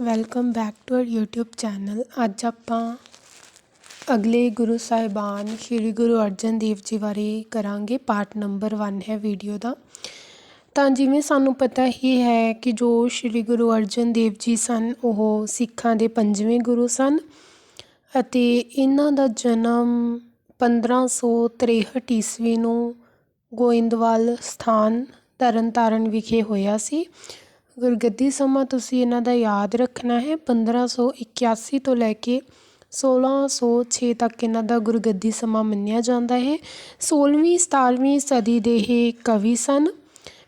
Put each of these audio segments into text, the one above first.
Welcome back to our YouTube channel ਅੱਜ ਆਪਾਂ ਅਗਲੇ ਗੁਰੂ ਸਾਹਿਬਾਨ ਸ੍ਰੀ ਗੁਰੂ ਅਰਜਨ ਦੇਵ ਜੀ ਬਾਰੇ ਕਰਾਂਗੇ। ਪਾਰਟ ਨੰਬਰ 1 ਹੈ ਵੀਡੀਓ ਦਾ। ਤਾਂ ਜਿਵੇਂ ਸਾਨੂੰ ਪਤਾ ਹੀ ਹੈ ਕਿ ਜੋ ਸ੍ਰੀ ਗੁਰੂ ਅਰਜਨ ਦੇਵ ਜੀ ਸਨ, ਉਹ ਸਿੱਖਾਂ ਦੇ ਪੰਜਵੇਂ ਗੁਰੂ ਸਨ ਅਤੇ ਇਹਨਾਂ ਦਾ ਜਨਮ 1563 ਈਸਵੀ ਨੂੰ ਗੋਇੰਦਵਾਲ ਸਥਾਨ ਤਰਨਤਾਰਨ ਵਿਖੇ ਹੋਇਆ ਸੀ। ਗੁਰਗੱਦੀ ਸਮਾਂ ਤੁਸੀਂ ਇਹਨਾਂ ਦਾ ਯਾਦ ਰੱਖਣਾ ਹੈ। 1581 ਤੋਂ ਲੈ ਕੇ 1606 ਤੱਕ ਇਹਨਾਂ ਦਾ ਗੁਰਗੱਦੀ ਸਮਾਂ ਮੰਨਿਆ ਜਾਂਦਾ ਹੈ। 16ਵੀਂ 17ਵੀਂ ਸਦੀ ਦੇ ਇਹ ਕਵੀ ਸਨ।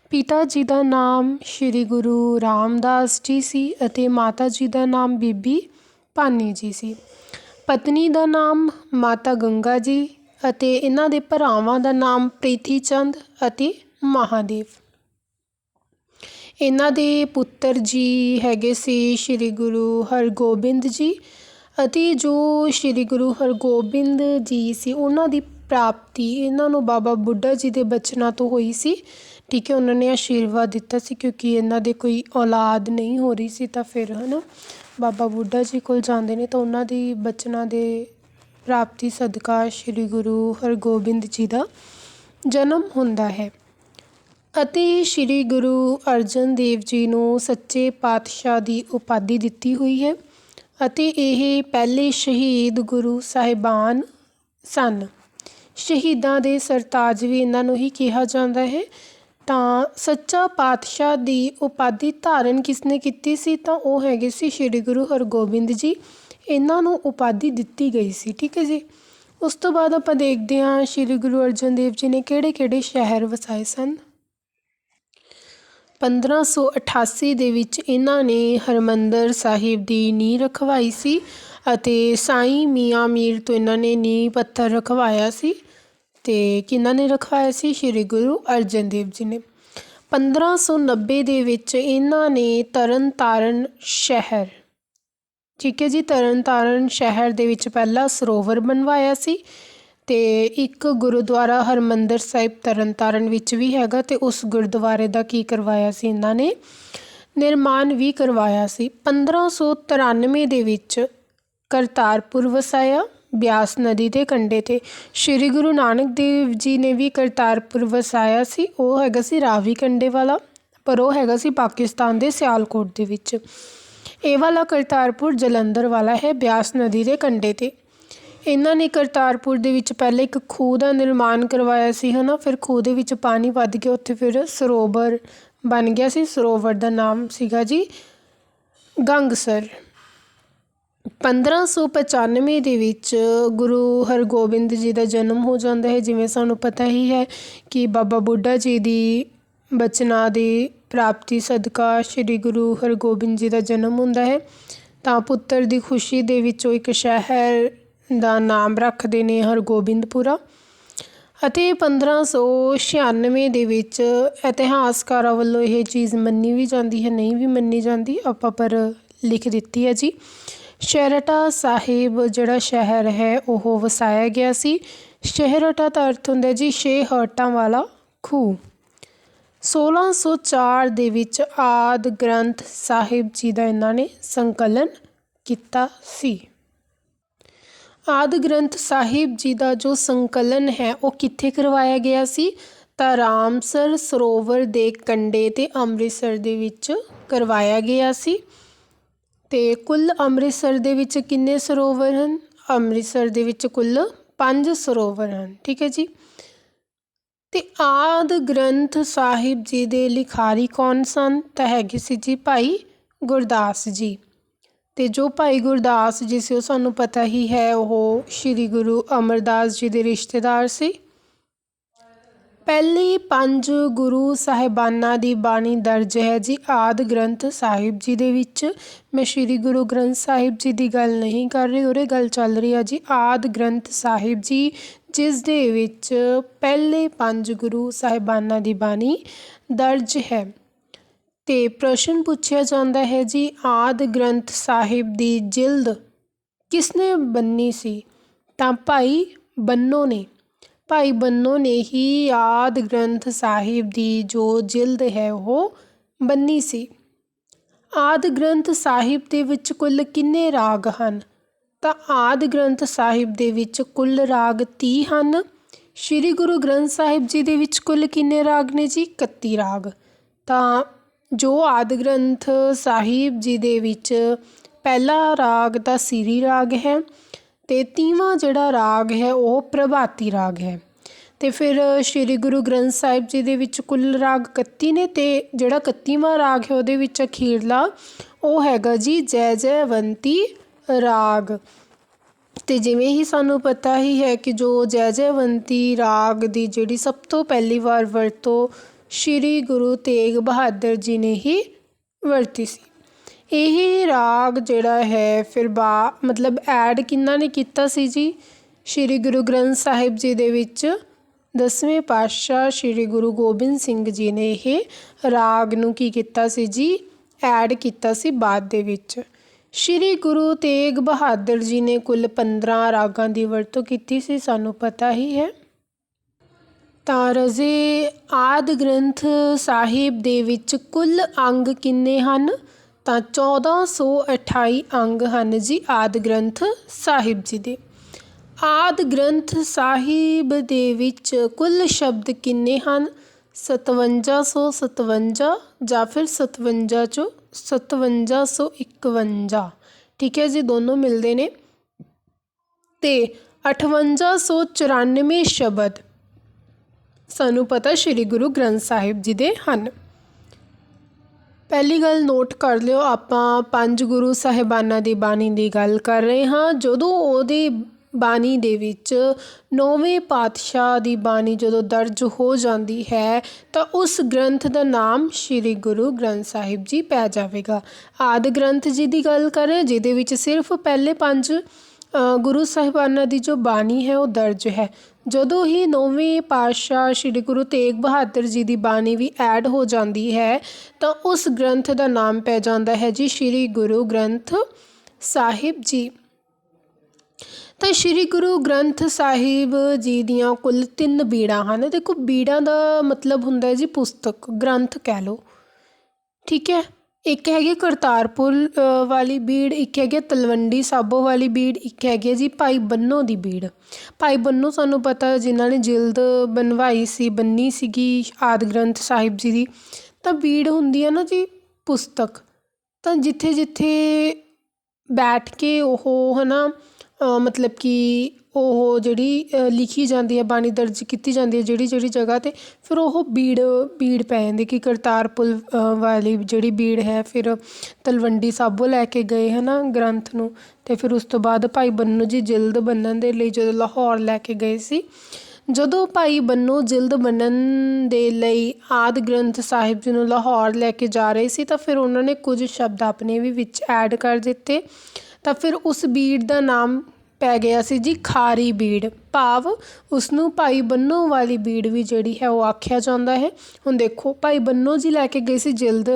ਪਿਤਾ ਜੀ ਦਾ ਨਾਮ ਸ੍ਰੀ ਗੁਰੂ ਰਾਮਦਾਸ ਜੀ ਸੀ ਅਤੇ ਮਾਤਾ ਜੀ ਦਾ ਨਾਮ ਬੀਬੀ ਭਾਨੀ ਜੀ ਸੀ। ਪਤਨੀ ਦਾ ਨਾਮ ਮਾਤਾ ਗੰਗਾ ਜੀ ਅਤੇ ਇਹਨਾਂ ਦੇ ਭਰਾਵਾਂ ਦਾ ਨਾਮ ਪ੍ਰੀਤੀ ਚੰਦ ਅਤੇ ਮਹਾਦੇਵ। ਇਹਨਾਂ ਦੇ ਪੁੱਤਰ ਜੀ ਹੈਗੇ ਸੀ ਸ੍ਰੀ ਗੁਰੂ ਹਰਗੋਬਿੰਦ ਜੀ ਅਤੇ ਜੋ ਸ੍ਰੀ ਗੁਰੂ ਹਰਗੋਬਿੰਦ ਜੀ ਸੀ, ਉਹਨਾਂ ਦੀ ਪ੍ਰਾਪਤੀ ਇਹਨਾਂ ਨੂੰ ਬਾਬਾ ਬੁੱਢਾ ਜੀ ਦੇ ਬਚਨਾਂ ਤੋਂ ਹੋਈ ਸੀ। ਠੀਕ ਹੈ, ਉਹਨਾਂ ਨੇ ਆਸ਼ੀਰਵਾਦ ਦਿੱਤਾ ਸੀ ਕਿਉਂਕਿ ਇਹਨਾਂ ਦੇ ਕੋਈ ਔਲਾਦ ਨਹੀਂ ਹੋ ਰਹੀ ਸੀ ਤਾਂ ਫਿਰ, ਹਨਾ, ਬਾਬਾ ਬੁੱਢਾ ਜੀ ਕੋਲ ਜਾਂਦੇ ਨੇ ਤਾਂ ਉਹਨਾਂ ਦੀ ਬਚਨਾਂ ਦੇ ਪ੍ਰਾਪਤੀ ਸਦਕਾ ਸ੍ਰੀ ਗੁਰੂ ਹਰਗੋਬਿੰਦ ਜੀ ਦਾ ਜਨਮ ਹੁੰਦਾ ਹੈ। ਅਤੇ ਸ੍ਰੀ ਗੁਰੂ ਅਰਜਨ ਦੇਵ ਜੀ ਨੂੰ ਸੱਚੇ ਪਾਤਸ਼ਾਹ ਦੀ ਉਪਾਧੀ ਦਿੱਤੀ ਹੋਈ ਹੈ ਅਤੇ ਇਹ ਪਹਿਲੇ ਸ਼ਹੀਦ ਗੁਰੂ ਸਾਹਿਬਾਨ ਸਨ। ਸ਼ਹੀਦਾਂ ਦੇ ਸਰਤਾਜ ਵੀ ਇਹਨਾਂ ਨੂੰ ਹੀ ਕਿਹਾ ਜਾਂਦਾ ਹੈ। ਤਾਂ ਸੱਚਾ ਪਾਤਸ਼ਾਹ ਦੀ ਉਪਾਧੀ ਧਾਰਨ ਕਿਸਨੇ ਕੀਤੀ ਸੀ? ਤਾਂ ਉਹ ਹੈਗੇ ਸੀ ਸ੍ਰੀ ਗੁਰੂ ਹਰਗੋਬਿੰਦ ਜੀ। ਇਹਨਾਂ ਨੂੰ ਉਪਾਧੀ ਦਿੱਤੀ ਗਈ ਸੀ, ਠੀਕ ਹੈ ਜੀ? ਉਸ ਤੋਂ ਬਾਅਦ ਆਪਾਂ ਦੇਖਦੇ ਹਾਂ ਸ੍ਰੀ ਗੁਰੂ ਅਰਜਨ ਦੇਵ ਜੀ ਨੇ ਕਿਹੜੇ ਕਿਹੜੇ ਸ਼ਹਿਰ ਵਸਾਏ ਸਨ? 1588 ਦੇ ਵਿੱਚ ਇਹਨਾਂ ਨੇ ਹਰਮੰਦਰ ਸਾਹਿਬ ਦੀ ਨੀਂਹ ਰਖਵਾਈ ਸੀ ਅਤੇ ਸਾਈਂ ਮੀਆਂ ਮੀਰ ਤੋਂ ਇਹਨਾਂ ਨੇ ਨੀਂਹ ਪੱਥਰ ਰਖਵਾਇਆ ਸੀ ਤੇ ਕਿਹਨਾਂ ਨੇ ਰਖਵਾਇਆ ਸੀ? ਸ੍ਰੀ ਗੁਰੂ ਅਰਜਨ ਦੇਵ ਜੀ ਨੇ। 1590 ਦੇ ਵਿੱਚ ਇਹਨਾਂ ਨੇ ਤਰਨ ਤਾਰਨ ਸ਼ਹਿਰ, ਠੀਕ ਹੈ ਜੀ ਤਰਨ ਤਾਰਨ ਸ਼ਹਿਰ ਦੇ ਵਿੱਚ ਪਹਿਲਾ ਸਰੋਵਰ ਬਣਵਾਇਆ ਸੀ ਅਤੇ ਇੱਕ ਗੁਰਦੁਆਰਾ ਹਰਿਮੰਦਰ ਸਾਹਿਬ ਤਰਨਤਾਰਨ ਵਿੱਚ ਵੀ ਹੈਗਾ ਅਤੇ ਉਸ ਗੁਰਦੁਆਰੇ ਦਾ ਕੀ ਕਰਵਾਇਆ ਸੀ ਇਹਨਾਂ ਨੇ? ਨਿਰਮਾਣ ਵੀ ਕਰਵਾਇਆ ਸੀ। 1593 ਦੇ ਵਿੱਚ ਕਰਤਾਰਪੁਰ ਵਸਾਇਆ, ਬਿਆਸ ਨਦੀ ਦੇ ਕੰਢੇ ਤੇ। ਸ੍ਰੀ ਗੁਰੂ ਨਾਨਕ ਦੇਵ ਜੀ ਨੇ ਵੀ ਕਰਤਾਰਪੁਰ ਵਸਾਇਆ ਸੀ। ਉਹ ਹੈਗਾ ਸੀ ਰਾਵੀ ਕੰਢੇ ਵਾਲਾ, ਪਰ ਉਹ ਹੈਗਾ ਸੀ ਪਾਕਿਸਤਾਨ ਦੇ ਸਿਆਲਕੋਟ ਦੇ ਵਿੱਚ। ਇਹ ਵਾਲਾ ਕਰਤਾਰਪੁਰ ਜਲੰਧਰ ਵਾਲਾ ਹੈ, ਬਿਆਸ ਨਦੀ ਦੇ ਕੰਢੇ ਤੇ। ਇਹਨਾਂ ਨੇ ਕਰਤਾਰਪੁਰ ਦੇ ਵਿੱਚ ਪਹਿਲੇ ਇੱਕ ਖੂਹ ਦਾ ਨਿਰਮਾਣ ਕਰਵਾਇਆ ਸੀ, ਹਨਾ? ਫਿਰ ਖੂਹ ਦੇ ਵਿੱਚ ਪਾਣੀ ਵੱਧ ਕੇ ਉੱਥੇ ਫਿਰ ਸਰੋਵਰ ਬਣ ਗਿਆ ਸੀ। ਸਰੋਵਰ ਦਾ ਨਾਮ ਸੀਗਾ ਜੀ ਗੰਗਸਰ। 1595 ਦੇ ਵਿੱਚ ਗੁਰੂ ਹਰਗੋਬਿੰਦ ਜੀ ਦਾ ਜਨਮ ਹੋ ਜਾਂਦਾ ਹੈ। ਜਿਵੇਂ ਸਾਨੂੰ ਪਤਾ ਹੀ ਹੈ ਕਿ ਬਾਬਾ ਬੁੱਢਾ ਜੀ ਦੀ ਬਚਨਾਂ ਦੀ ਪ੍ਰਾਪਤੀ ਸਦਕਾ ਸ੍ਰੀ ਗੁਰੂ ਹਰਗੋਬਿੰਦ ਜੀ ਦਾ ਜਨਮ ਹੁੰਦਾ ਹੈ। ਤਾਂ ਪੁੱਤਰ ਦੀ ਖੁਸ਼ੀ ਦੇ ਵਿੱਚੋਂ ਇੱਕ ਸ਼ਹਿਰ ਦਾ ਨਾਮ ਰੱਖਦੇ ਨੇ ਹਰਗੋਬਿੰਦਪੁਰਾ ਅਤੇ 1596 ਦੇ ਵਿੱਚ ਇਤਿਹਾਸਕਾਰਾਂ ਵੱਲੋਂ ਇਹ ਚੀਜ਼ ਮੰਨੀ ਵੀ ਜਾਂਦੀ ਹੈ, ਨਹੀਂ ਵੀ ਮੰਨੀ ਜਾਂਦੀ, ਆਪਾਂ ਪਰ ਲਿਖ ਦਿੱਤੀ ਹੈ ਜੀ। ਸ਼ਹਿਰਟਾ ਸਾਹਿਬ ਜਿਹੜਾ ਸ਼ਹਿਰ ਹੈ, ਉਹ ਵਸਾਇਆ ਗਿਆ ਸੀ। ਸ਼ਹਿਰਟਾ ਦਾ ਅਰਥ ਹੁੰਦਾ ਜੀ ਛੇ ਹਰਟਾਂ ਵਾਲਾ ਖੂਹ। 1604 ਦੇ ਵਿੱਚ ਆਦ ਗ੍ਰੰਥ ਸਾਹਿਬ ਜੀ ਦਾ ਇਹਨਾਂ ਨੇ ਸੰਕਲਨ ਕੀਤਾ ਸੀ। ਆਦਿ ਗ੍ਰੰਥ ਸਾਹਿਬ ਜੀ ਦਾ ਜੋ ਸੰਕਲਨ ਹੈ, ਉਹ ਕਿੱਥੇ ਕਰਵਾਇਆ ਗਿਆ ਸੀ? ਤਾਂ ਰਾਮਸਰ ਸਰੋਵਰ ਦੇ ਕੰਢੇ ਤੇ ਅੰਮ੍ਰਿਤਸਰ ਦੇ ਵਿੱਚ ਕਰਵਾਇਆ ਗਿਆ ਸੀ। ਤੇ ਕੁੱਲ ਅੰਮ੍ਰਿਤਸਰ ਦੇ ਵਿੱਚ ਕਿੰਨੇ ਸਰੋਵਰ ਹਨ? ਅੰਮ੍ਰਿਤਸਰ ਦੇ ਵਿੱਚ ਕੁੱਲ ਪੰਜ ਸਰੋਵਰ ਹਨ, ਠੀਕ ਹੈ ਜੀ? ਤੇ ਆਦ ਗ੍ਰੰਥ ਸਾਹਿਬ ਜੀ ਦੇ ਲਿਖਾਰੀ ਕੌਣ ਸਨ? ਤਾਂ ਹੈਗੇ ਸੀ ਜੀ ਭਾਈ ਗੁਰਦਾਸ ਜੀ। ਅਤੇ ਜੋ ਭਾਈ ਗੁਰਦਾਸ ਜੀ ਸੀ, ਉਹ ਸਾਨੂੰ ਪਤਾ ਹੀ ਹੈ, ਉਹ ਸ੍ਰੀ ਗੁਰੂ ਅਮਰਦਾਸ ਜੀ ਦੇ ਰਿਸ਼ਤੇਦਾਰ ਸੀ। ਪਹਿਲੀ ਪੰਜ ਗੁਰੂ ਸਾਹਿਬਾਨਾਂ ਦੀ ਬਾਣੀ ਦਰਜ ਹੈ ਜੀ, ਆਦ ਗ੍ਰੰਥ ਸਾਹਿਬ ਜੀ ਦੇ ਵਿੱਚ। ਮੈਂ ਸ੍ਰੀ ਗੁਰੂ ਗ੍ਰੰਥ ਸਾਹਿਬ ਜੀ ਦੀ ਗੱਲ ਨਹੀਂ ਕਰ ਰਹੀ ਉਹਰੇ ਗੱਲ ਚੱਲ ਰਹੀ ਹੈ ਜੀ, ਆਦ ਗ੍ਰੰਥ ਸਾਹਿਬ ਜੀ, ਜਿਸ ਦੇ ਵਿੱਚ ਪਹਿਲੇ ਪੰਜ ਗੁਰੂ ਸਾਹਿਬਾਨਾਂ ਦੀ ਬਾਣੀ ਦਰਜ ਹੈ। ਤੇ ਪ੍ਰਸ਼ਨ ਪੁੱਛਿਆ ਜਾਂਦਾ ਹੈ, ਜੀ, ਆਦ ਗ੍ਰੰਥ ਸਾਹਿਬ ਦੀ ਜਿਲਦ ਕਿਸਨੇ ਬੰਨੀ ਸੀ? ਤਾਂ ਭਾਈ ਬੰਨੋ ਨੇ, ਭਾਈ ਬੰਨੋ ਨੇ ਹੀ ਆਦ ਗ੍ਰੰਥ ਸਾਹਿਬ ਦੀ ਜੋ ਜਿਲਦ ਹੈ, ਉਹ ਬੰਨੀ ਸੀ। ਆਦਿ ਗ੍ਰੰਥ ਸਾਹਿਬ ਦੇ ਵਿੱਚ ਕੁੱਲ ਕਿੰਨੇ ਰਾਗ ਹਨ? ਤਾਂ ਆਦਿ ਗ੍ਰੰਥ ਸਾਹਿਬ ਦੇ ਵਿੱਚ ਕੁੱਲ ਰਾਗ 30 ਹਨ। ਸ੍ਰੀ ਗੁਰੂ ਗ੍ਰੰਥ ਸਾਹਿਬ ਜੀ ਦੇ ਵਿੱਚ ਕੁੱਲ ਕਿੰਨੇ ਰਾਗ ਨੇ ਜੀ? 31 ਰਾਗ। ਤਾਂ ਜੋ ਆਦਿ ਗ੍ਰੰਥ ਸਾਹਿਬ ਜੀ ਦੇ ਵਿੱਚ ਪਹਿਲਾ ਰਾਗ ਤਾਂ ਸਿਰੀ ਰਾਗ ਹੈ ਅਤੇ ਤੀਹਵਾਂ ਜਿਹੜਾ ਰਾਗ ਹੈ ਉਹ ਪ੍ਰਭਾਤੀ ਰਾਗ ਹੈ। ਅਤੇ ਫਿਰ ਸ੍ਰੀ ਗੁਰੂ ਗ੍ਰੰਥ ਸਾਹਿਬ ਜੀ ਦੇ ਵਿੱਚ ਕੁੱਲ ਰਾਗ 31 ਨੇ ਅਤੇ ਜਿਹੜਾ 31ਵਾਂ ਰਾਗ ਹੈ ਉਹਦੇ ਵਿੱਚ ਅਖੀਰਲਾ ਉਹ ਹੈਗਾ ਜੀ ਜੈ ਜੈਵੰਤੀ ਰਾਗ। ਅਤੇ ਜਿਵੇਂ ਹੀ ਸਾਨੂੰ ਪਤਾ ਹੀ ਹੈ ਕਿ ਜੋ ਜੈ ਜੈਵੰਤੀ ਰਾਗ ਦੀ ਜਿਹੜੀ ਸਭ ਤੋਂ ਪਹਿਲੀ ਵਾਰ ਵਰਤੋਂ ਸ੍ਰੀ ਗੁਰੂ ਤੇਗ ਬਹਾਦਰ ਜੀ ਨੇ ਹੀ ਵਰਤੀ ਸੀ। ਇਹ ਰਾਗ ਜਿਹੜਾ ਹੈ ਫਿਰ ਬਾ ਮਤਲਬ ਐਡ ਕਿੰਨਾ ਨੇ ਕੀਤਾ ਸੀ ਜੀ? ਸ੍ਰੀ ਗੁਰੂ ਗ੍ਰੰਥ ਸਾਹਿਬ ਜੀ ਦੇ ਵਿੱਚ ਦਸਵੇਂ ਪਾਤਸ਼ਾਹ ਸ੍ਰੀ ਗੁਰੂ ਗੋਬਿੰਦ ਸਿੰਘ ਜੀ ਨੇ ਇਹ ਰਾਗ ਨੂੰ ਕੀ ਕੀਤਾ ਸੀ ਜੀ? ਐਡ ਕੀਤਾ ਸੀ ਬਾਅਦ ਦੇ ਵਿੱਚ। ਸ੍ਰੀ ਗੁਰੂ ਤੇਗ ਬਹਾਦਰ ਜੀ ਨੇ ਕੁੱਲ 15 ਰਾਗਾਂ ਦੀ ਵਰਤੋਂ ਕੀਤੀ ਸੀ, ਸਾਨੂੰ ਪਤਾ ਹੀ ਹੈ। ਤਾਂ ਰਜ਼ੇ ਆਦਿ ਗ੍ਰੰਥ ਸਾਹਿਬ ਦੇ ਵਿੱਚ ਕੁੱਲ ਅੰਗ ਕਿੰਨੇ ਹਨ? ਤਾਂ 1428 ਅੰਗ ਹਨ ਜੀ ਆਦਿ ਗ੍ਰੰਥ ਸਾਹਿਬ ਜੀ ਦੇ। ਆਦਿ ਗ੍ਰੰਥ ਸਾਹਿਬ ਦੇ ਵਿੱਚ ਕੁੱਲ ਸ਼ਬਦ ਕਿੰਨੇ ਹਨ? 5757 ਜਾਂ ਫਿਰ 57 ਚੋਂ 5751 ਠੀਕ ਹੈ ਜੀ, ਦੋਨੋਂ ਮਿਲਦੇ ਨੇ। ਤੇ 5894 ਸ਼ਬਦ ਸਾਨੂੰ ਪਤਾ ਸ਼੍ਰੀ ਗੁਰੂ ਗ੍ਰੰਥ ਸਾਹਿਬ ਜੀ ਦੇ ਹਨ। ਪਹਿਲੀ ਗੱਲ ਨੋਟ ਕਰ ਲਿਓ, ਆਪਾਂ ਪੰਜ ਗੁਰੂ ਸਾਹਿਬਾਨਾਂ ਦੀ ਬਾਣੀ ਦੀ ਗੱਲ ਕਰ ਰਹੇ ਹਾਂ। ਜਦੋਂ ਉਹਦੀ ਬਾਣੀ ਦੇ ਵਿੱਚ ਨੌਵੇਂ ਪਾਤਸ਼ਾਹ ਦੀ ਬਾਣੀ ਜਦੋਂ ਦਰਜ ਹੋ ਜਾਂਦੀ ਹੈ, ਤਾਂ ਉਸ ਗ੍ਰੰਥ ਦਾ ਨਾਮ ਸ੍ਰੀ ਗੁਰੂ ਗ੍ਰੰਥ ਸਾਹਿਬ ਜੀ ਪੈ ਜਾਵੇਗਾ। ਆਦਿ ਗ੍ਰੰਥ ਜੀ ਦੀ ਗੱਲ ਕरें ਜਿਹਦੇ ਵਿੱਚ ਸਿਰਫ ਪਹਿਲੇ ਪੰਜ ਗੁਰੂ ਸਾਹਿਬਾਨਾਂ ਦੀ ਜੋ ਬਾਣੀ ਹੈ, ਉਹ ਦਰਜ ਹੈ। ਜਦੋਂ ਹੀ ਨੌਵੇਂ ਪਾਤਸ਼ਾਹ ਸ੍ਰੀ ਗੁਰੂ ਤੇਗ ਬਹਾਦਰ ਜੀ ਦੀ ਬਾਣੀ ਵੀ ਐਡ ਹੋ ਜਾਂਦੀ ਹੈ, ਤਾਂ ਉਸ ਗ੍ਰੰਥ ਦਾ ਨਾਮ ਪੈ ਜਾਂਦਾ ਹੈ ਜੀ ਸ੍ਰੀ ਗੁਰੂ ਗ੍ਰੰਥ ਸਾਹਿਬ ਜੀ। ਤਾਂ ਸ੍ਰੀ ਗੁਰੂ ਗ੍ਰੰਥ ਸਾਹਿਬ ਜੀ ਦੀਆਂ ਕੁੱਲ ਤਿੰਨ ਬੀੜਾਂ ਹਨ। ਦੇਖੋ, ਬੀੜਾਂ ਦਾ ਮਤਲਬ ਹੁੰਦਾ ਹੈ ਜੀ ਪੁਸਤਕ, ਗ੍ਰੰਥ ਕਹਿ ਲਓ। ਠੀਕ ਹੈ? ਇੱਕ ਹੈਗੀ ਕਰਤਾਰਪੁਰ ਵਾਲੀ ਬੀੜ, ਇੱਕ ਹੈਗੀ ਤਲਵੰਡੀ ਸਾਬੋ ਵਾਲੀ ਬੀੜ, ਇੱਕ ਹੈਗੀ ਜੀ ਭਾਈ ਬੰਨੋ ਦੀ ਬੀੜ। ਭਾਈ ਬੰਨੋ ਸਾਨੂੰ ਪਤਾ ਜਿਨ੍ਹਾਂ ਨੇ ਜਿਲਦ ਬਣਵਾਈ ਸੀ, ਬੰਨੀ ਸੀਗੀ ਆਦਿ ਗ੍ਰੰਥ ਸਾਹਿਬ ਜੀ ਦੀ, ਤਾਂ ਬੀੜ ਹੁੰਦੀ ਹੈ ਨਾ ਜੀ ਪੁਸਤਕ, ਤਾਂ ਜਿੱਥੇ ਜਿੱਥੇ ਬੈਠ ਕੇ ਉਹ ਹਨਾ ਮਤਲਬ ਕਿ ਉਹ ਜਿਹੜੀ ਲਿਖੀ ਜਾਂਦੀ ਹੈ, ਬਾਣੀ ਦਰਜ ਕੀਤੀ ਜਾਂਦੀ ਹੈ ਜਿਹੜੀ ਜਿਹੜੀ ਜਗ੍ਹਾ 'ਤੇ, ਫਿਰ ਉਹ ਬੀੜ ਬੀੜ ਪੈ ਜਾਂਦੀ ਕਿ ਕਰਤਾਰਪੁਰ ਵਾਲੀ ਜਿਹੜੀ ਬੀੜ ਹੈ, ਫਿਰ ਤਲਵੰਡੀ ਸਾਬੋ ਲੈ ਕੇ ਗਏ ਹੈ ਨਾ ਗ੍ਰੰਥ ਨੂੰ। ਅਤੇ ਫਿਰ ਉਸ ਤੋਂ ਬਾਅਦ ਭਾਈ ਬੰਨੂ ਜੀ ਜਿਲਦ ਬੰਨਣ ਦੇ ਲਈ ਜਦੋਂ ਲਾਹੌਰ ਲੈ ਕੇ ਗਏ ਸੀ, ਜਦੋਂ ਭਾਈ ਬੰਨੂ ਜਿਲਦ ਬੰਨਣ ਦੇ ਲਈ ਆਦਿ ਗ੍ਰੰਥ ਸਾਹਿਬ ਜੀ ਨੂੰ ਲਾਹੌਰ ਲੈ ਕੇ ਜਾ ਰਹੇ ਸੀ, ਤਾਂ ਫਿਰ ਉਹਨਾਂ ਨੇ ਕੁਝ ਸ਼ਬਦ ਆਪਣੇ ਵੀ ਵਿੱਚ ਐਡ ਕਰ ਦਿੱਤੇ। ਤਾਂ ਫਿਰ ਉਸ ਬੀੜ ਦਾ ਨਾਮ ਪੈ ਗਿਆ ਸੀ ਜੀ ਖਾਰੀ ਬੀੜ। ਭਾਵ ਉਸ ਨੂੰ ਭਾਈ ਬੰਨੋ ਵਾਲੀ ਬੀੜ ਵੀ ਜਿਹੜੀ ਹੈ ਉਹ ਆਖਿਆ ਜਾਂਦਾ ਹੈ। ਹੁਣ ਦੇਖੋ, ਭਾਈ ਬੰਨੋ ਜੀ ਲੈ ਕੇ ਗਏ ਸੀ ਜਿਲਦ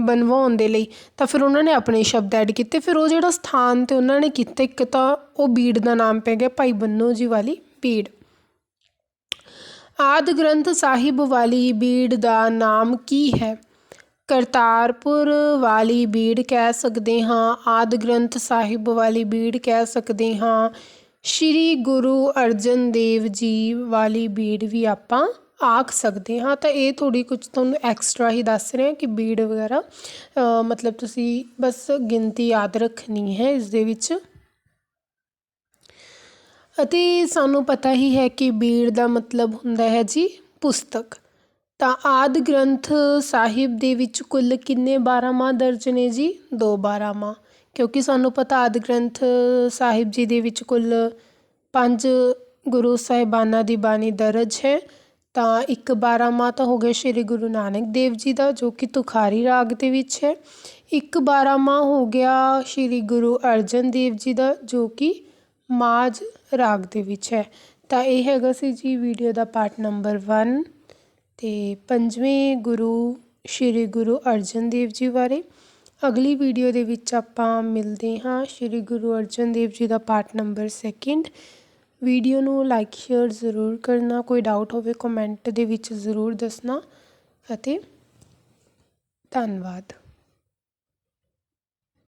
ਬਣਵਾਉਣ ਦੇ ਲਈ। ਤਾਂ ਫਿਰ ਉਹਨਾਂ ਨੇ ਆਪਣੇ ਸ਼ਬਦ ਐਡ ਕੀਤੇ। ਫਿਰ ਉਹ ਜਿਹੜਾ ਸਥਾਨ ਤੇ ਉਹਨਾਂ ਨੇ ਕੀਤਾ, ਇੱਕ ਤਾਂ ਉਹ ਬੀੜ ਦਾ ਨਾਮ ਪੈ ਗਿਆ, ਭਾਈ ਬੰਨੋ ਜੀ ਵਾਲੀ ਬੀੜ। ਆਦ ਗ੍ਰੰਥ ਸਾਹਿਬ ਵਾਲੀ ਬੀੜ ਦਾ ਨਾਮ ਕੀ ਹੈ? ਕਰਤਾਰਪੁਰ ਵਾਲੀ ਬੀੜ ਕਹਿ ਸਕਦੇ ਹਾਂ, ਆਦਿ ਗ੍ਰੰਥ ਸਾਹਿਬ ਵਾਲੀ ਬੀੜ ਕਹਿ ਸਕਦੇ ਹਾਂ, ਸ਼੍ਰੀ ਗੁਰੂ ਅਰਜਨ ਦੇਵ ਜੀ ਵਾਲੀ ਬੀੜ ਵੀ ਆਪਾਂ ਆਖ ਸਕਦੇ ਹਾਂ। ਤਾਂ ਇਹ ਥੋੜੀ ਕੁਝ ਤੁਹਾਨੂੰ ਐਕਸਟਰਾ ਹੀ ਦੱਸ ਰਹੇ ਹਾਂ ਕਿ ਬੀੜ ਵਗੈਰਾ ਮਤਲਬ ਤੁਸੀਂ ਬਸ ਗਿਣਤੀ ਯਾਦ ਰੱਖਣੀ ਹੈ ਇਸ ਦੇ ਵਿੱਚ। ਅਤੇ ਸਾਨੂੰ ਪਤਾ ਹੀ ਹੈ ਕਿ ਬੀੜ ਦਾ ਮਤਲਬ ਹੁੰਦਾ ਹੈ ਜੀ ਪੁਸਤਕ। ਤਾਂ ਆਦਿ ਗ੍ਰੰਥ ਸਾਹਿਬ ਦੇ ਵਿੱਚ ਕੁੱਲ ਕਿੰਨੇ ਬਾਰਾਂਮਾਹ ਦਰਜ ਨੇ ਜੀ? ਦੋ ਬਾਰਾਂਮਾਹ। ਕਿਉਂਕਿ ਸਾਨੂੰ ਪਤਾ ਆਦਿ ਗ੍ਰੰਥ ਸਾਹਿਬ ਜੀ ਦੇ ਵਿੱਚ ਕੁੱਲ ਪੰਜ ਗੁਰੂ ਸਾਹਿਬਾਨਾਂ ਦੀ ਬਾਣੀ ਦਰਜ ਹੈ। ਤਾਂ ਇੱਕ ਬਾਰਾਂਮਾਹ ਤਾਂ ਹੋ ਗਿਆ ਸ਼੍ਰੀ ਗੁਰੂ ਨਾਨਕ ਦੇਵ ਜੀ ਦਾ, ਜੋ ਕਿ ਤੁਖਾਰੀ ਰਾਗ ਦੇ ਵਿੱਚ ਹੈ। ਇੱਕ ਬਾਰਾਂਮਾਹ ਹੋ ਗਿਆ ਸ਼੍ਰੀ ਗੁਰੂ ਅਰਜਨ ਦੇਵ ਜੀ ਦਾ, ਜੋ ਕਿ ਮਾਝ ਰਾਗ ਦੇ ਵਿੱਚ ਹੈ। ਤਾਂ ਇਹ ਹੈਗਾ ਸੀ ਜੀ ਵੀਡੀਓ ਦਾ ਪਾਰਟ ਨੰਬਰ 1 ਅਤੇ ਪੰਜਵੇਂ ਗੁਰੂ ਸ਼੍ਰੀ ਗੁਰੂ ਅਰਜਨ ਦੇਵ ਜੀ ਬਾਰੇ ਅਗਲੀ ਵੀਡੀਓ ਦੇ ਵਿੱਚ ਆਪਾਂ ਮਿਲਦੇ ਹਾਂ। ਸ਼੍ਰੀ ਗੁਰੂ ਅਰਜਨ ਦੇਵ ਜੀ ਦਾ ਪਾਰਟ ਨੰਬਰ 2 ਵੀਡੀਓ ਨੂੰ ਲਾਈਕ ਸ਼ੇਅਰ ਜ਼ਰੂਰ ਕਰਨਾ। ਕੋਈ ਡਾਊਟ ਹੋਵੇ ਕਮੈਂਟ ਦੇ ਵਿੱਚ ਜ਼ਰੂਰ ਦੱਸਣਾ। ਅਤੇ ਧੰਨਵਾਦ।